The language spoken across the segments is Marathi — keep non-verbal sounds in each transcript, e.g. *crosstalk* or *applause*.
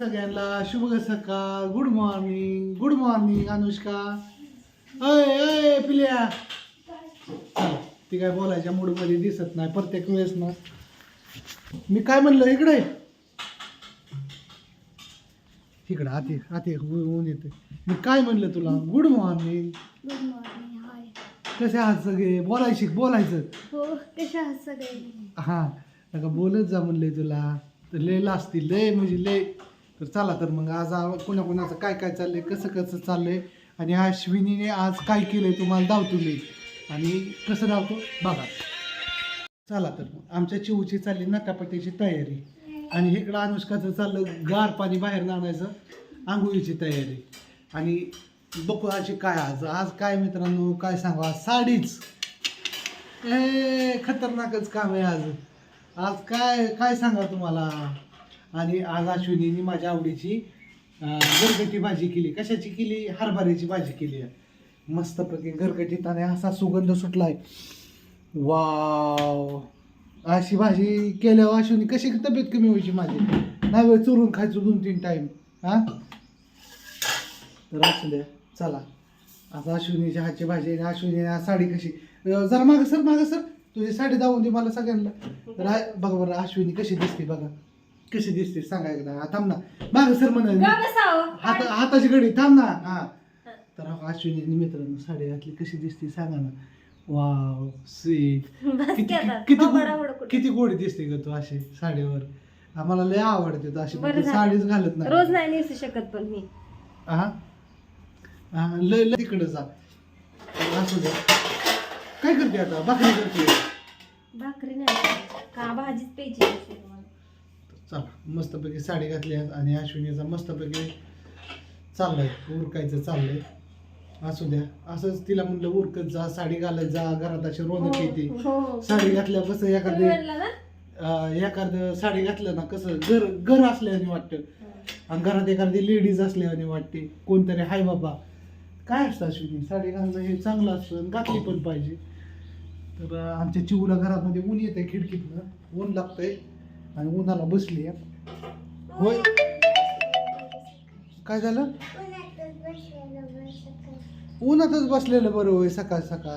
सगळ्यांना शुभ सकाळ. Good morning good morning Anushka. अय अय पिल्या. ती काय बोलायच्या मूडमध्ये दिसत नाही प्रत्येक वेळेस ना. मी काय म्हणलं इकडे इकडं आते आते ऊन येते मी काय म्हणलं तुला? Good morning good morning hi कसे आहात सगळे? बोलायची बोलायचं. हो कशा आहात सगळे? हा नका बोलत जा म्हणले तुला. तर लय लाजतील लय म्हणजे लय. तर चला तर मग आज आ- कुणा काय काय चाललंय कसं कसं चाललंय? आणि अश्विनीने आज काय केलंय तुम्हाला धावतो मी. आणि कसं धावतो बघा. चला तर मग आमच्या चिऊची चालली नटापटीची तयारी. आणि इकडं अनुष्काचं चाललं गार पाणी बाहेर आणायचं आंघोळीची तयारी. आणि बकुळाची काय आज आज काय मित्रांनो काय सांगू आज साडीच. ए खतरनाकच काम आहे आज. आज काय काय सांगा तुम्हाला? आणि आज अश्विनीने माझ्या आवडीची घरगटी गरगटी भाजी केली. कशाची केली? हरभऱ्याची भाजी केली. आहे मस्तपैकी घरगटीत आणि असा सुगंध सुटला आहे वाव. अशी भाजी केल्यावर अश्विनी कशी तब्येत कमी व्हायची माझी? नाही वेळ चोरून खायचो दोन तीन टाईम हा? तर असू द्या चला. आता अश्विनीच्या हातची भाजी आणि अश्विनी साडी कशी जरा मागं सर मागं सर. तुझी साडी दावून दे मला सगळ्यांना. तर बघा बरं अश्विनी कशी दिसते बघा. कशी दिसते सांगा एकदा. हा, थांब ना. मागं सर म्हणा हात हाताची घडी थांब ना. हा. तर अश्विनी मित्रांनो साडी घातली. कशी दिसते सांगा ना. वाव स्वीट किती किती गोडी दिसते ग तू अशी साडीवर. आम्हाला लय आवडते तू अशी. पण बरं तू झालं. साडीच घालत नाही. रोज नाही नेसू शकत पण मी. हा? हा लय लय तिकडे जा. असू द्या काय करते आता? भाकरी करते. भाकरी नाही. का भाजीच प्यायची. चला मस्तपैकी साडी घातली आणि अश्विनीचा मस्तपैकी चाललंय उरकायचं चाललंय. असू द्या. असंच तिला म्हणलं उरकत जा साडी घालत जा घरात अशी रोनक येते हो. साडी घातल्या कसं तुम्ही एखादी एखादं साडी घातलं ना कसं घर घर असल्याने वाटतं. आणि घरात एखादी लेडीज असल्याने वाटते. कोणतरी हाय बाबा. काय असतं अश्विनी? साडी घालणं हे चांगलं असतं आणि घातली पण पाहिजे. तर आमच्या चिवला घरामध्ये ऊन येते खिडकीतनं. ऊन लागतंय. आणि उन्हाला बसली आहे. होय. काय झालं? उन्हातच बसलेलं बरं होय सकाळ सकाळ.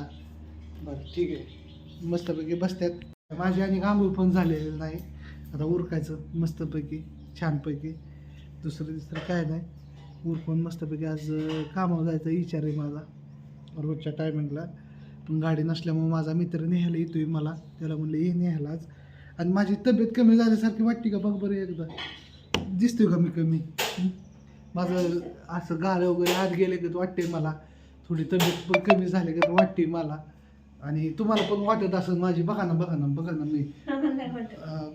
बरं ठीक आहे. मस्तपैकी बसत्यात. माझी आणि आंघोळ पण झालेलं नाही. आता उरकायचं मस्तपैकी छानपैकी. दुसरं तिसरं काय नाही. उरकून मस्तपैकी आज कामावर जायचा विचार आहे माझा. रोजच्या टायमिंगला पण गाडी नसल्यामुळे माझा मित्र न्यायला येतोय मला. त्याला म्हणलं ये आज. आणि माझी तब्येत कमी झाल्यासारखी वाटते का? बघ बरं एकदा. दिसतोय का मी कमी? माझं असं गाळं वगैरे आत गेले का वाटते मला. थोडी तब्येत पण कमी झाली का वाटते मला. आणि तुम्हाला पण वाटत असेल माझी. बघा ना बघा ना बघा ना मी.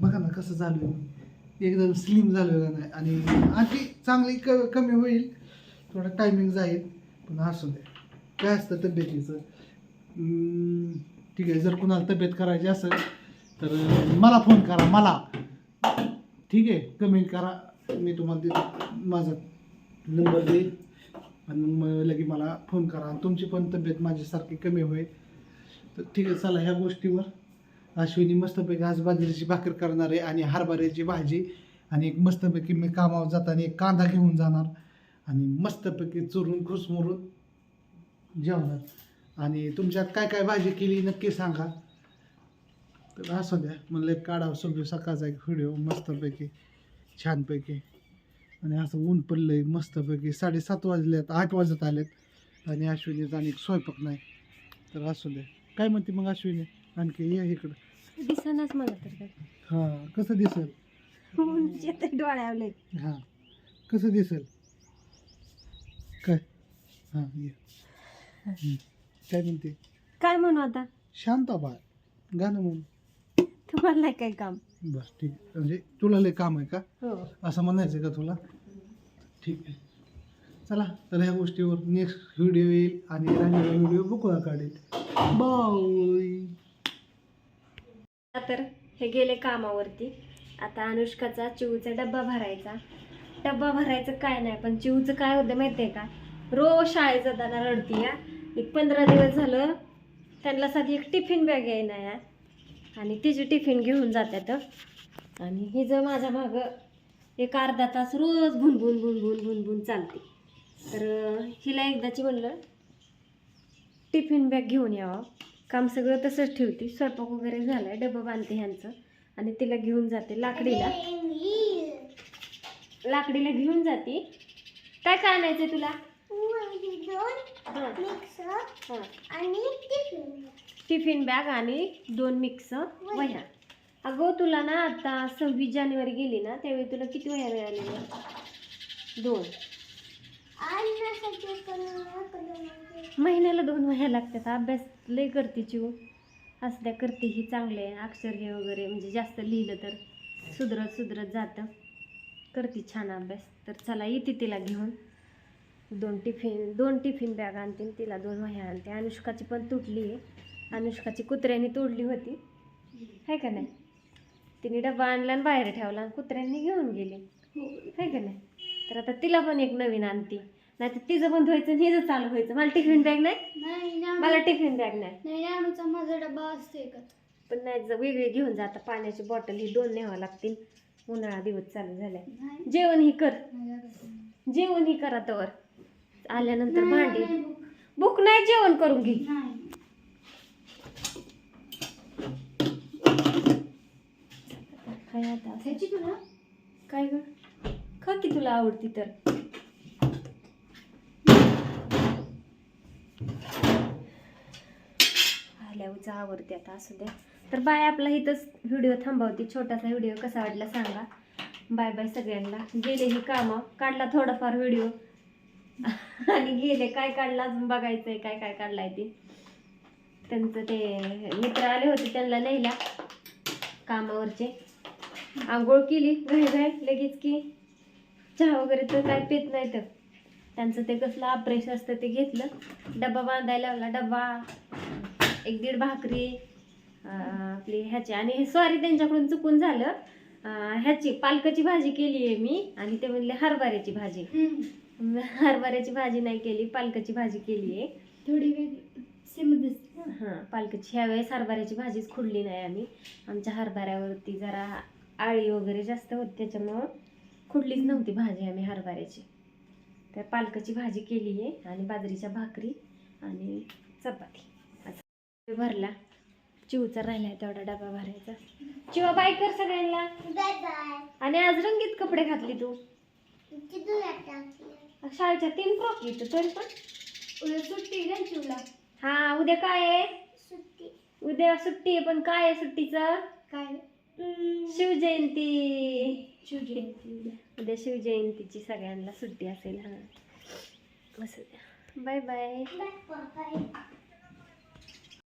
बघा ना कसं झालं मी एकदम स्लिम झालं का नाही? आणि आणखी चांगली क कमी होईल. थोडं टायमिंग जाईल. पण असू दे. काय असतं तब्येतीचं? ठीक आहे. जर कुणाला तब्येत करायची असेल तर मला फोन करा मला. ठीक आहे कमेंट करा. मी तुम्हाला देतो. माझा नंबर देईल आणि मग लगे मला फोन करा. आणि तुमची पण तब्येत माझ्यासारखी कमी होईल. तर ठीक आहे चला ह्या गोष्टीवर. अश्विनी मस्तपैकी आज बाजरीची भाकर करणार आहे आणि हरभऱ्याची भाजी. आणि एक मस्तपैकी मी कामावर जाताना एक कांदा घेऊन जाणार. आणि मस्तपैकी चुरून खुसमुरून जेवणार. आणि तुमच्यात काय काय भाजी केली नक्की सांगा. तर असू द्या. म्हणलं एक काढावं सगळं सकाळचा एक व्हिडिओ मस्तपैकी छानपैकी. आणि असं ऊन पडलं आहे मस्तपैकी. साडेसात वाजलेत आठ वाजत आलेत. आणि अश्विनीचा आणि स्वयंपाक नाही. तर असू द्या काय म्हणते मग अश्विनी? आणखी ये इकडं. दिसेनाच मला तर काय. हां कसं दिसेल? डोळ्यावले हां कसं दिसेल? काय? हां ये. हं. काय म्हणते? काय म्हणू आता? शांत बाळ. गाणं म्हण. तुम्हाला नाही काय काम. बस ठीक आहे. म्हणजे तुला लय काम आहे का? हो. असं म्हणायचं का तुला? ठीक आहे. चला तर ह्या गोष्टीवर नेक्स्ट व्हिडिओ येईल आणि राहिलेला व्हिडिओ बघूया काढेल बाय तर हे गेले कामावरती. आता अनुष्काचा चिवचा डब्बा भरायचा. डब्बा भरायचं काय नाही पण चिवचं काय होतं माहिती आहे का? रोज शाळेत जाताना रडती या एक पंधरा दिवस झालं त्यांना साधी एक टिफिन बॅग येईना या आणि तिची टिफिन घेऊन जातात आणि ही जर माझ्या मागं एक अर्धा तास रोज भुनभुन भुनभुन भुनभुन चालते. तर हिला एकदाची म्हणलं टिफिन बॅग घेऊन यावं. काम सगळं तसंच ठेवते. स्वयंपाक वगैरे झालाय डबं बांधते ह्यांचं. आणि तिला घेऊन जाते लाकडीला. लाकडीला घेऊन जाते. काय काय आणायचंय तुला? हां. Tiffin bag. आणि दोन मिक्स वह्या. अगं तुला ना आता सव्वीस जानेवारी गेली ना त्यावेळी तुला किती वह्या मिळालेल्या दोन. महिन्याला दोन वह्या लागतात. अभ्यास लय करते चिव असल्या करते ही चांगले. अक्षर हे वगैरे म्हणजे जास्त लिहिलं तर सुधरत सुधरत जातं. करते छान अभ्यास. तर चला येते तिला घेऊन. दोन टिफिन दोन टिफिन बॅग आणते तिला दोन वह्या आणते. अनुष्काची पण तुटली आहे. अनुष्काची कुत्र्याने तोडली होती. आहे का नाही? तिने डबा आणला आणि बाहेर ठेवला आणि कुत्र्यांनी घेऊन गेले. आहे का नाही? तर आता तिला पण एक नवीन आणते. नाही तर तिचं पण धुवायचं आणि हिचं चालू व्हायचं. मला टिफिन बॅग नाही? मला टिफिन बॅग नाही. माझा डबा असतो एकच पण नाही जर वेगळी घेऊन जाता पाण्याची बॉटल ही दोन न्यावं लागतील. उन्हाळा दिवस चालू झालाय. जेवण ही कर. जेवण ही करा तवर. आल्यानंतर भांडी. भूक नाही जेवण करून घे. काय तुला? ग? खा की तुला आवडती तर. आल्यावरच आवडते आता असू द्या. तर बाय आपला इथंच व्हिडिओ थांबवते. छोटासा व्हिडिओ कसा वाटला सांगा. बाय बाय सगळ्यांना. गेले ही कामं. काढला थोडाफार व्हिडिओ. आणि गेले काय काढलं अजून बघायचंय काय काय काढलाय ते. त्यांचं ते मित्र आले होते त्यांना नेला कामावरचे. आंघोळ केली घाई घाई लगेच की चहा वगैरे तर काय पित नाही तर त्यांचं ते कसलं ऑपरेशन असतं ते घेतलं. डबा बांधायला लावला डबा एक दीड भाकरी आपली ह्याची. आणि हे सॉरी त्यांच्याकडून चुकून झालं. ह्याची पालकाची भाजी केली आहे मी आणि ते म्हणले हरभऱ्याची भाजी. *laughs* हरभऱ्याची भाजी नाही केली पालकाची भाजी केली आहे. थोडी वेगळी सेम दिसते हां पालकाची. ह्यावेळेस हरभऱ्याची भाजीच खुडली नाही आम्ही. आमच्या हरभऱ्यावरती जरा आळी वगैरे जास्त होती त्याच्यामुळं खुडलीच नव्हती भाजी आम्ही हरभऱ्याची. तर पालकाची भाजी केली आहे आणि बाजरीच्या भाकरी आणि चपाती. असं भरला. चिवचा राहिला तेवढा डबा भरायचा. चिवा बाय कर सगळ्यांना. Bye bye. आणि आज रंगीत कपडे घातली तू. शाळेच्या तीन फ्रॉक येतो तरी पण? उद्या सुट्टी ना चिवला हा उद्या काय आहे? सुट्टी. उद्या सुट्टी आहे पण काय आहे सुट्टीचं? काय शिवजयंती. शिवजयंती उद्या. उद्या शिवजयंतीची सगळ्यांना सुट्टी असेल हा. असं बाय बाय.